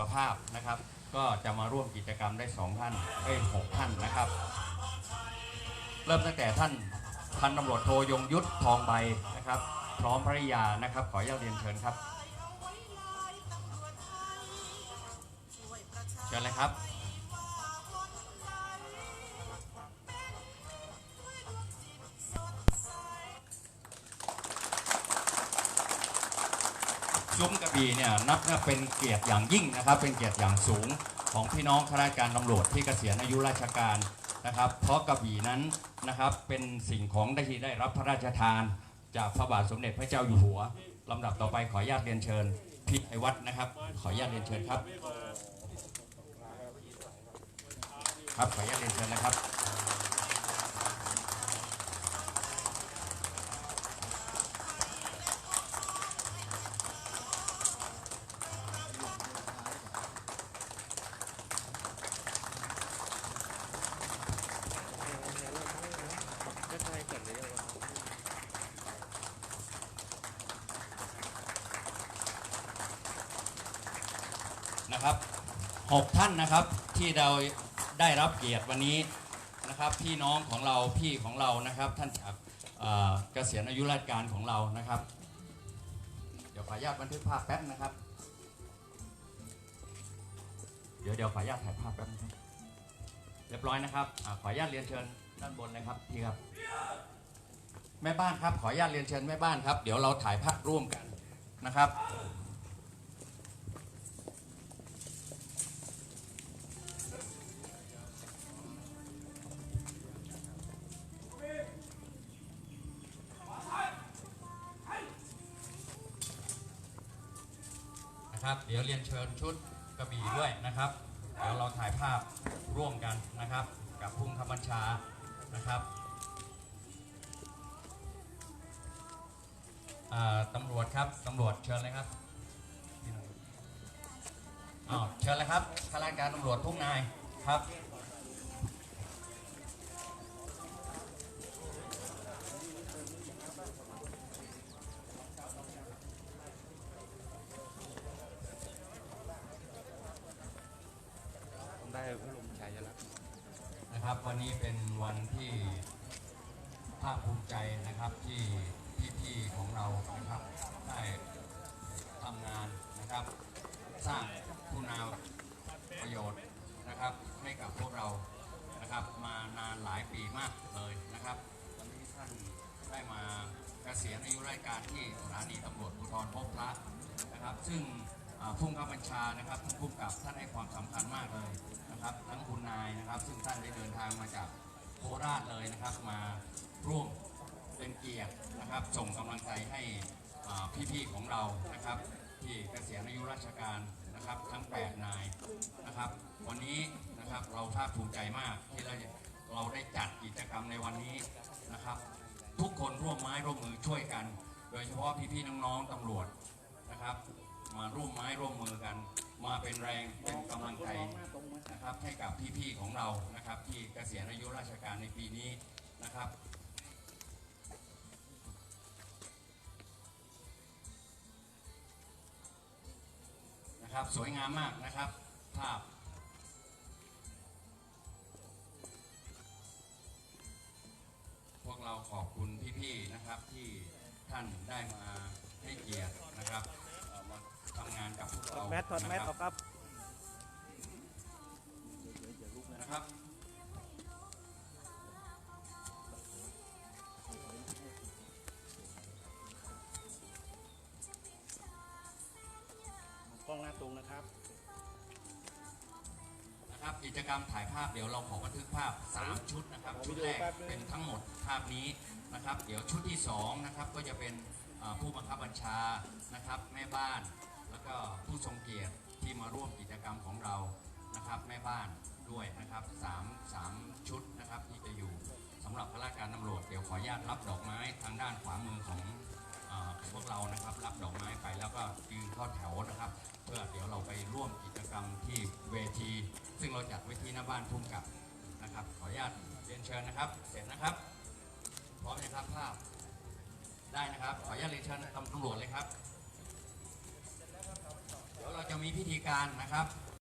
สุขภาพนะครับ ก็จะมาร่วมกิจกรรมได้สองท่านไปหกท่านนะครับ เริ่มตั้งแต่ท่านพันตำรวจโทยงยุทธทองใบนะครับ พร้อมภริยานะครับ ขออนุญาตเรียนเชิญครับเชิญเลยครับ ซุ้มกระบี่เนี่ยนับว่าเป็นเกียรติอย่างยิ่งนะครับ เป็นเกียรติอย่างสูงของพี่น้องข้าราชการตำรวจที่เกษียณอายุราชการนะครับ เพราะกระบี่นั้นนะครับเป็นสิ่งของได้ที่ได้รับพระราชทาน จากพระบาทสมเด็จพระเจ้าอยู่หัวลำดับต่อไปขออนุญาตเรียนเชิญพี่ไอวัดนะครับ ขออนุญาตเรียนเชิญครับ ครับขออนุญาตเรียนเชิญนะครับ นะครับหกท่านนะครับที่เราได้รับเกียรติวันนี้นะครับพี่น้องของเราพี่ของเรานะครับท่านจากเกษียณอายุราชการของเรานะครับ เดี๋ยวขออนุญาตบันทึกภาพแป๊บนะครับ เดี๋ยวเดี๋ยวขออนุญาตถ่ายภาพแป๊บนะครับเรียบร้อยนะครับอขออนุญาตเรียนเชิญด้านบนเลยครับพี่ครับแม่บ้านครับขออนุญาตเรียนเชิญแม่บ้านครับ เดี๋ยวเราถ่ายภาพร่วมกันนะครับ นะครับ เดี๋ยวเรียนเชิญชุดกระบี่ด้วยนะครับ เดี๋ยวเราถ่ายภาพร่วมกันนะครับ กับพุ่งคำบัญชานะครับตำรวจครับตำรวจเชิญเลยครับอ้าวเชิญเลยครับข้าราชการตำรวจทุกนายครับ พระบรมฉายาลักษณ์นะครับ วันนี้เป็นวันที่ภาคภูมิใจนะครับที่พี่ๆของเรานะครับได้ทำงานนะครับ สร้างคุณาประโยชน์นะครับให้กับพวกเรานะครับมานานหลายปีมากเลยนะครับวันนี้ท่านได้มาเกษียณอายุราชการที่สถานีตำรวจภูธรพบพระนะครับ ซึ่ง ผู้บังคับบัญชานะครับท่านผู้กำกับท่านให้ความสำคัญมากเลยนะครับ ทั้งคุณนายนะครับ ซึ่งท่านได้เดินทางมาจากโคราชเลยนะครับ มาร่วมเป็นเกียรตินะครับ ส่งกำลังใจให้พี่ๆของเรานะครับ ที่เกษียณอายุราชการนะครับ ทั้ง 8 นายนะครับ วันนี้นะครับเราภาคภูมิใจมากที่เราเราได้จัดกิจกรรมในวันนี้นะครับ ทุกคนร่วมไม้ร่วมมือช่วยกัน โดยเฉพาะพี่ๆน้องๆตำรวจ ร่วมมือกัน มาเป็นแรงเป็นกำลังใจนะครับให้กับพี่ๆของเรานะครับ ที่เกษียณอายุราชการในปีนี้นะครับนะครับสวยงามมากนะครับภาพพวกเราขอบคุณพี่ๆนะครับที่ท่านได้มาให้เกียรตินะครับ ทำงานกับพวกถอเราดแมสถอดแมสออกครับ นะครับ กล้องหน้าตรงนะครับ นะครับกิจกรรมถ่ายภาพเดี๋ยวเราขอบันทึกภาพ 3 ชุดนะครับชุดแรกเป็นทั้งหมดภาพนี้นะครับ เดี๋ยวชุดที่ 2 นะครับ ก็จะเป็นอ่าผู้บังคับบัญชานะครับ แม่บ้าน แล้วก็ผู้ทรงเกียรติที่มาร่วมกิจกรรมของเรานะครับแม่บ้านด้วยนะครับสามสามชุดนะครับที่จะอยู่สำหรับข้าราชการตำรวจเดี๋ยวขออนุญาตรับดอกไม้ทางด้านขวามือของพวกเรานะครับรับดอกไม้ไปแล้วก็ยืนเข้าแถวนะครับ เพื่อเดี๋ยวเราไปร่วมกิจกรรมที่เวที ซึ่งเราจัดไว้ที่หน้าบ้านทุ่งกับนะครับ ขออนุญาตเรียนเชิญนะครับ เสร็จนะครับพร้อมนะครับภาพได้นะครับ ขออนุญาตเรียนเชิญตำรวจเลยครับ จะมีพิธีการนะครับ